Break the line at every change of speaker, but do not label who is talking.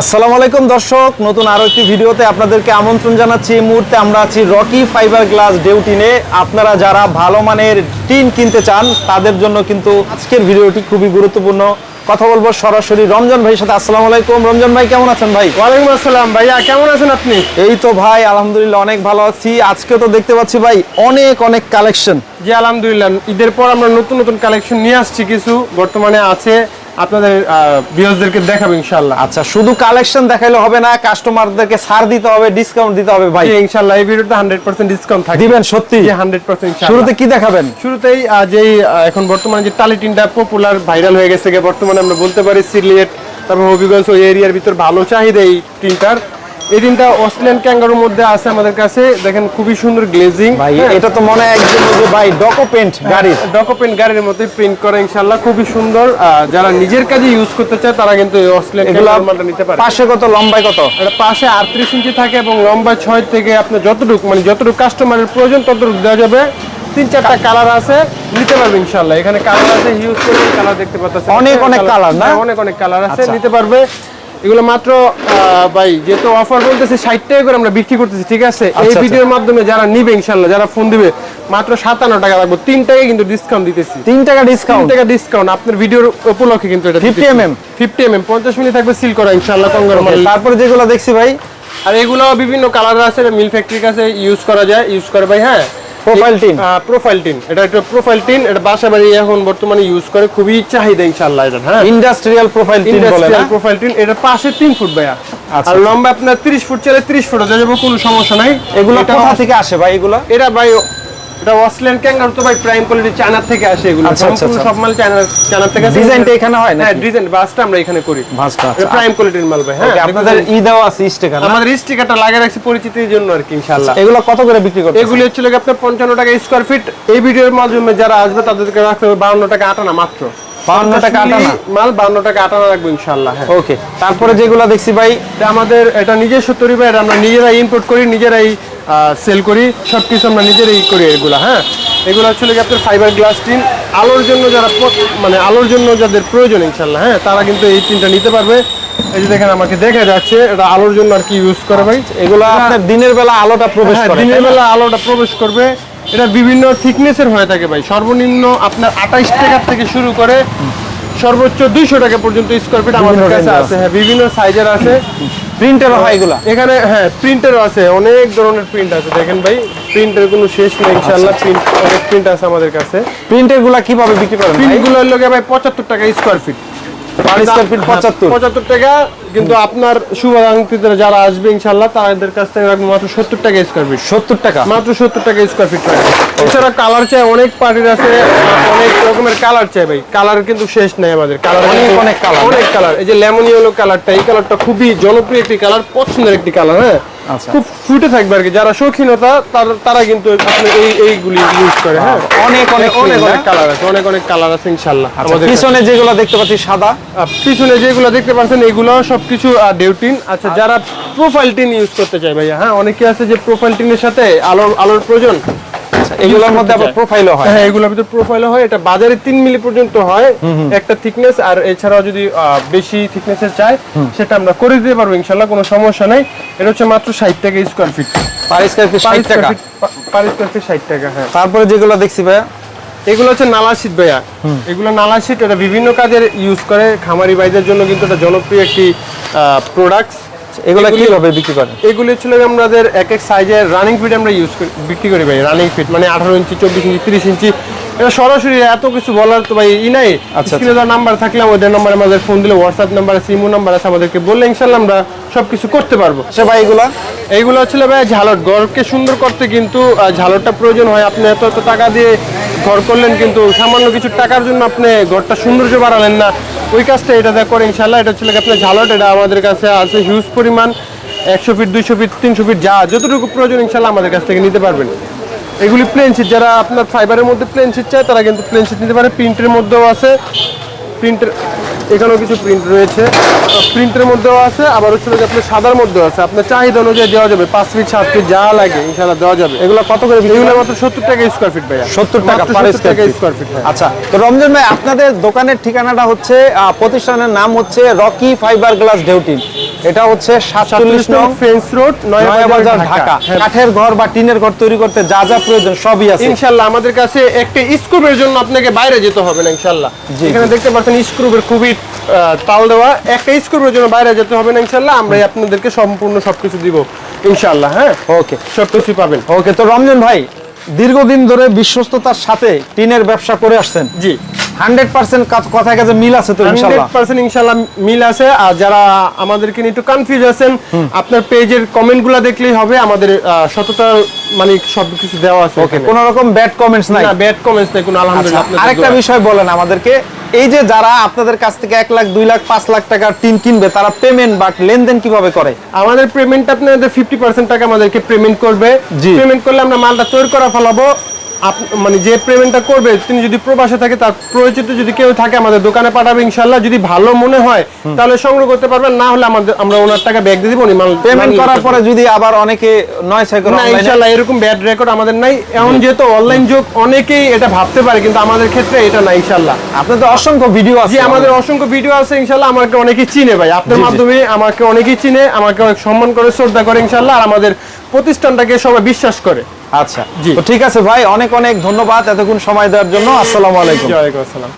আসসালামু আলাইকুম দর্শক নতুন আরও একটি ভিডিওতে আপনাদেরকে আমন্ত্রণ জানাচ্ছি। এই মুহূর্তে আমরা আছি রকি ফাইবার গ্লাস ডেউটিনে। আপনারা যারা ভালো মানের টিন কিনতে চান তাদের জন্য কিন্তু আজকের ভিডিওটি খুবই গুরুত্বপূর্ণ। কথা বলব সরাসরি রমজান ভাইয়ের সাথে। আসসালামু আলাইকুম। রমজান ভাই কেমন আছেন ভাই?
ওয়ালাইকুম আসসালাম। ভাইয়া কেমন আছেন আপনি?
এই তো ভাই আলহামদুলিল্লাহ অনেক ভালো আছি। আজকে তো দেখতে পাচ্ছি ভাই অনেক অনেক কালেকশন।
জি আলহামদুলিল্লাহ। ঈদের পর আমরা নতুন নতুন কালেকশন নিয়ে আসছি কিছু। বর্তমানে আছে আপনাদের ভিউয়ার্সদেরকে দেখাবো ইনশাআল্লাহ।
আচ্ছা শুধু কালেকশন দেখাইলে হবে না কাস্টমারদেরকে ছাড় দিতে হবে ডিসকাউন্ট দিতে হবে ভাই।
ইনশাআল্লাহ এই ভিডিওতে হান্ড্রেড পার্সেন্ট ডিসকাউন্ট থাকবে।
দিবেন সত্যি?
জি হান্ড্রেড পার্সেন্ট
শুরুতে কি দেখাবেন?
শুরুতেই যেই এখন বর্তমানে যে টালি টিনটা পপুলার ভাইরাল হয়ে গেছে বর্তমানে আমরা বলতে পারি সিলেট তারপর হবিগঞ্জ ওই এরিয়ার ভিতর ভালো চাহিদা এই টিনটার। এই টিনটা অস্ট্রেলিয়ান ক্যাঙ্গারুর মধ্যে আছে আমাদের কাছে। দেখেন খুবই সুন্দর গ্লেজিং
ভাই এটা তো মনে হয় একদম ওই যে ভাই ডকুমেন্ট গাড়ির।
ডকুমেন্ট গাড়ির মধ্যে প্রিন্ট করা ইনশাআল্লাহ খুবই সুন্দর। যারা নিজের কাজে ইউজ করতে চায় তারা কিন্তু এই অস্ট্রেলিয়ান নিতে পারে।
পাশে কত লম্বায় কত?
এটা পাশে আটত্রিশ ইঞ্চি থাকে এবং লম্বা ছয় থেকে আপনার যতটুকু মানে যতটুকু কাস্টমারের প্রয়োজন ততটুকু দেওয়া যাবে। তিন চারটা কালার আছে নিতে পারবে ইনশাল্লাহ এখানে কালার আছে ইউজ করে কালার দেখতে পাচ্ছেন
অনেক অনেক colour না?
অনেক অনেক কালার আছে
আচ্ছা।
নিতে পারবে। এগুলো মাত্র ভাই যেহেতু অফার বলতেছে ষাট টাকা করে আমরা বিক্রি করতেছি ঠিক আছে? এই
আচ্ছা।
ভিডিওর মাধ্যমে যারা নিবে ইনশাল্লাহ যারা ফোন দিবে মাত্র সাতান্ন টাকা রাখব তিন টাকায় কিন্তু ডিসকাউন্ট দিতেছি।
তিন টাকা ডিসকাউন্ট
টাকা ডিসকাউন্ট আপনার ভিডিওর উপলক্ষে কিন্তু এটা
50 mm?
ফিফটি এম এম পঞ্চাশ মিনিট থাকবে সিল করা ইনশাল্লাহ কঙ্গার মাল
তারপরে যেগুলো দেখছি ভাই।
আর এগুলো বিভিন্ন কালার আছে মিল ফ্যাক্টরির কাছে ইউজ করা যায়। ইউজ করে ভাই হ্যাঁ? Profile tin? এটা একটা প্রোফাইল টিন। এটা বাসা বাড়ি এখন বর্তমানে ইউজ করে খুবই চাহিদা ইনশাআল্লাহ এটা হ্যাঁ?
ইন্ডাস্ট্রিয়াল প্রোফাইল টিন বলে না?
Profile tin. এটা পাশে 3 ফুট ভাইয়া।
আচ্ছা,
আর লম্বা আপনার 30 ফুট চলে 30 ফুট হয়ে যাবে কোনো সমস্যা নাই।
এগুলো কোথা থেকে আসে ভাই এগুলো?
এটা ভাই এটা অস্ট্রেলিয়ান ক্যাঙ্গারু তো ভাই প্রাইম কোয়ালিটি চায়না থেকে আসে এগুলো।
আচ্ছা, আচ্ছা,
সম্পূর্ণ
আচ্ছা।
সব মাল চায়না চায়না থেকে আসে।
ডিজাইনটা এখানে হয়
হ্যাঁ ডিজাইন বাসটা আমরা এখানে করি। এটা প্রাইম কোয়ালিটির মাল ভাই হ্যাঁ।
আপনাদের ই দেওয়া আছে স্টিকার
আমাদের স্টিকারটা লাগিয়ে রাখছি পরিচিতির জন্য আর কি ইনশাআল্লাহ।
এগুলো কত করে বিক্রি করতে
এগুলি হচ্ছে লাগে আপনার পঞ্চান্ন টাকা স্কোয়ার ফিট এই ভিডিওর মাধ্যমে যারা আসবে তাদেরকে রাখতে হবে বাউন্ন টাকা আটানা মাত্র।
52 টাকা আটানা?
মাল বাউন্ন টাকা আটানা রাখব ইনশাল্লাহ হ্যাঁ।
ওকে তারপরে যেগুলো দেখছি ভাই
আমাদের এটা নিজস্ব তৈরি ভাই এটা আমরা নিজেরাই ইম্পোর্ট করি নিজেরাই সেল করি। সব কিছু আমরা নিজেরাই করি এগুলা হ্যাঁ? এগুলো হচ্ছে লাগে আপনার ফাইবার গ্লাস টিন আলোর জন্য যারা মানে আলোর জন্য যাদের প্রয়োজন ইনশাল্লাহ হ্যাঁ? তারা কিন্তু এই টিনটা নিতে পারবে। এই যে দেখেন আমাকে দেখা যাচ্ছে এটা আলোর জন্য আর কি ইউজ করে ভাই?
এগুলো আপনার দিনের বেলা আলোটা প্রবেশ
হ্যাঁ,
করে
দিনের বেলা আলোটা প্রবেশ করবে। এটা বিভিন্ন থিকনেসের হয়ে থাকে ভাই। সর্বনিম্ন আপনার আঠাইশ টাকা থেকে শুরু করে সর্বোচ্চ দুইশো টাকা পর্যন্ত স্কোয়ার ফিট আমাদের
বিভিন্ন
কাছে আছে। হ্যাঁ বিভিন্ন সাইজের আছে।
প্রিন্টারও হয় এগুলা।
এখানে হ্যাঁ প্রিন্টেরও আছে। অনেক ধরনের প্রিন্ট আছে। দেখেন ভাই প্রিন্টের কোনো শেষ নেই ইনশাআল্লাহ প্রিন্ট অনেক প্রিন্ট আছে আমাদের কাছে।
প্রিন্টেরগুলা কীভাবে বিক্রি করেন
এগুলো গিয়ে ভাই পঁচাত্তর টাকা square feet
per square feet 75
পঁচাত্তর। টাকা কিন্তু আপনার শুভাকাঙ্ক্ষীদের যারা আসবে ইনশাআল্লাহ তাদের কাছ থেকে রাখব মাত্র সত্তর টাকা স্কোয়ার ফিট
70 টাকা?
মাত্র সত্তর টাকা স্কোয়ার ফিট রাখবে এছাড়া কালার চাই অনেক পার্টির আছে অনেক রকমের কালার চাই ভাই। কালার কিন্তু শেষ নেই আমাদের। কালার
অনেক অনেক colour,
অনেক কালার এই যে লেমন ইয়েলো কালারটা এই কালারটা খুবই জনপ্রিয় একটি কালার পছন্দের একটি কালার হ্যাঁ। খুব ফুটে থাকবে আর কি। যারা শৌখিনতা তারা কিন্তু এই এইগুলি ইউজ করে হ্যাঁ?
অনেক অনেক
অনেক অনেক কালার আছে অনেক অনেক কালার আছে
আচ্ছা,
আমাদের
পিছনে যেগুলো দেখতে পাচ্ছি সাদা?
পিছনে যেগুলো দেখতে পাচ্ছেন এগুলো সবকিছু ডিউটিন আচ্ছা যারা প্রোফাইল টিন ইউজ করতে চাই ভাইয়া হ্যাঁ? অনেকে আছে যে প্রোফাইল টিনের সাথে আলোর আলোর প্রয়োজন।
এগুলোর মধ্যে আবার প্রোফাইলও হয়।
হ্যাঁ এগুলোর ভিতরে প্রোফাইলও হয়। এটা বাজারে তিন মিলি পর্যন্ত হয় একটা থিকনেস আর এছাড়াও যদি বেশি থিকনেসের চাই সেটা আমরা করে দিতে পারব ইনশাল্লাহ কোনো সমস্যা নাই। এটা হচ্ছে মাত্র ষাট টাকা square feet
per square feet 60 টাকা?
পার স্কোয়ার ফিট ষাট টাকা হ্যাঁ।
তারপরে যেগুলো দেখছি ভাই
এগুলো হচ্ছে নালা শীত ভাইয়া। এগুলো নালা শীত এটা বিভিন্ন কাজের ইউজ করে। খামারি বাইদের জন্য কিন্তু এটা জনপ্রিয় একটি প্রোডাক্ট
এগুলো
এগুলি-
কীভাবে বিক্রি করেন?
এগুলি ছিল আমাদের এক এক সাইজের রানিং ফিট আমরা ইউজ করি বিক্রি করি ভাই রানিং ফিট মানে আঠারো ইঞ্চি চব্বিশ ইঞ্চি তিরিশ ইঞ্চি এটা সরাসরি এত কিছু বলার তো ভাই ই নাই।
আচ্ছা।
স্ক্রিনে দেওয়ার নাম্বার থাকলে আমাদের নাম্বারে আমাদের ফোন দিলে হোয়াটসঅ্যাপ নাম্বার আছে ইমো নাম্বার আছে আমাদেরকে বললে ইনশাল্লাহ আমরা সব কিছু করতে পারব।
সে ভাই এগুলা?
এইগুলো ছিল ভাই ঝালট। ঘরকে সুন্দর করতে কিন্তু ঝালটটা প্রয়োজন হয়। আপনি এত এত টাকা দিয়ে ঘর করলেন কিন্তু সামান্য কিছু টাকার জন্য আপনি ঘরটা সৌন্দর্য বাড়ালেন না। ওই কাজটা এটা দেখ করে ইনশাল্লাহ এটা ছিল আপনার ঝালট। এটা আমাদের কাছে আছে হিউজ পরিমাণ একশো ফিট দুইশো ফিট তিনশো ফিট যা যতটুকু প্রয়োজন ইনশাল্লাহ আমাদের কাছ থেকে নিতে পারবেন। এগুলি প্লেন শিট যারা আপনার ফাইবারের মধ্যে প্লেন শিট চায়, তারা কিন্তু প্লেন শিট নিতে পারে। প্রিন্টের মধ্যেও আছে। প্রিন্টের এখানেও কিছু প্রিন্ট রয়েছে। প্রিন্টের মধ্যেও আছে আবার হচ্ছে যে আপনার সাদার মধ্যেও আছে। আপনার চাহিদা অনুযায়ী দেওয়া যাবে পাঁচ ফিট সাত ফিট যা লাগে ইনশাল্লাহ দেওয়া যাবে।
এগুলো কত করে
এগুলো মাত্র সত্তর টাকা স্কোয়ার ফিট ভাইয়া।
70 টাকা
মাত্র
পার
70
স্কয়ার ফিট আচ্ছা তো রমজান ভাই আপনাদের দোকানের ঠিকানাটা হচ্ছে প্রতিষ্ঠানের নাম হচ্ছে রকি ফাইবার গ্লাস ডেউটিন। এটা হচ্ছে সাতচল্লিশ নং
ফ্রেন্স রোড
নয়াবাজার ঢাকা।
হ্যাঁ।
কাঠের ঘর বা টিনের ঘর তৈরি করতে যা যা প্রয়োজন সবই আছে।
ইনশাল্লাহ আমাদের কাছে একটা স্ক্রুবের জন্য আপনাকে বাইরে যেতে হবে না ইনশাল্লাহ এখানে দেখতে পাচ্ছেন স্ক্রুবের খুবই তাল দেওয়া একটা স্ক্রুবের জন্য বাইরে যেতে হবে না ইনশাল্লাহ। আমরা আপনাদেরকে সম্পূর্ণ সবকিছু দিব ইনশাল্লাহ হ্যাঁ?
ওকে।
সবকিছু পাবেন।
ওকে তো রমজান ভাই দীর্ঘদিন ধরে বিশ্বস্ততার সাথে টিনের ব্যবসা করে আসছেন।
জি।
হান্ড্রেড পার্সেন্ট কথায় কাছে মিল আছে তো
হান্ড্রেড
ইনশাল্লাহ
পার্সেন্ট ইনশাল্লাহ মিল আছে। আর যারা আমাদেরকে নিয়ে একটু কনফিউজ আছেন আপনার পেজের কমেন্টগুলো দেখলেই হবে আমাদের সততা মানে সবকিছু দেওয়া আছে
ওকে। কোনো রকম ব্যাড কমেন্টস নাই?
না ব্যাড কমেন্টস নেই কোনো
আচ্ছা,
আলহামদুলিল্লাহ
আরেকটা বিষয় বলেন আমাদেরকে। এই যে যারা আপনাদের কাছ থেকে এক লাখ দুই লাখ পাঁচ লাখ টাকার টিন কিনবে তারা পেমেন্ট বা লেনদেন কীভাবে করে?
আমাদের পেমেন্ট আপনাদের ফিফটি পার্সেন্ট টাকা আমাদেরকে পেমেন্ট করবে। পেমেন্ট করলে আমরা মালটা তৈরি করা ফেলাবো। মানে যে পেমেন্টটা করবে তিনি যদি প্রবাসে থাকে তার পরিচিত যদি কেউ থাকে আমাদের দোকানে পাঠাবে ইনশাল্লাহ যদি ভালো মনে হয় তাহলে সংগ্রহ করতে পারবেন। না হলে আমাদের আমরা ওনার টাকা ব্যাগ দিয়ে দিব উনি
পেমেন্ট করার পরে যদি আবার অনেকে নয় করে
না ইনশাল্লাহ এরকম ব্যাড রেকর্ড আমাদের নাই। এখন যেহেতু অনলাইন যুগ অনেকেই এটা ভাবতে পারে কিন্তু আমাদের ক্ষেত্রে এটা না ইনশাল্লাহ
আপনাদের অসংখ্য ভিডিও আছে।
আমাদের অসংখ্য ভিডিও আছে ইনশাল্লাহ আমাকে অনেকেই চিনে ভাই। আপনার। মাধ্যমে আমাকে অনেকেই চিনে আমাকে অনেক সম্মান করে শ্রদ্ধা করে ইনশাল্লাহ আর আমাদের প্রতিষ্ঠানটাকে সবাই বিশ্বাস করে।
আচ্ছা।
জি।
ঠিক আছে ভাই অনেক অনেক ধন্যবাদ এতক্ষণ সময় দেওয়ার জন্য। আসসালামু আলাইকুম।
ওয়ালাইকুম আসসালাম।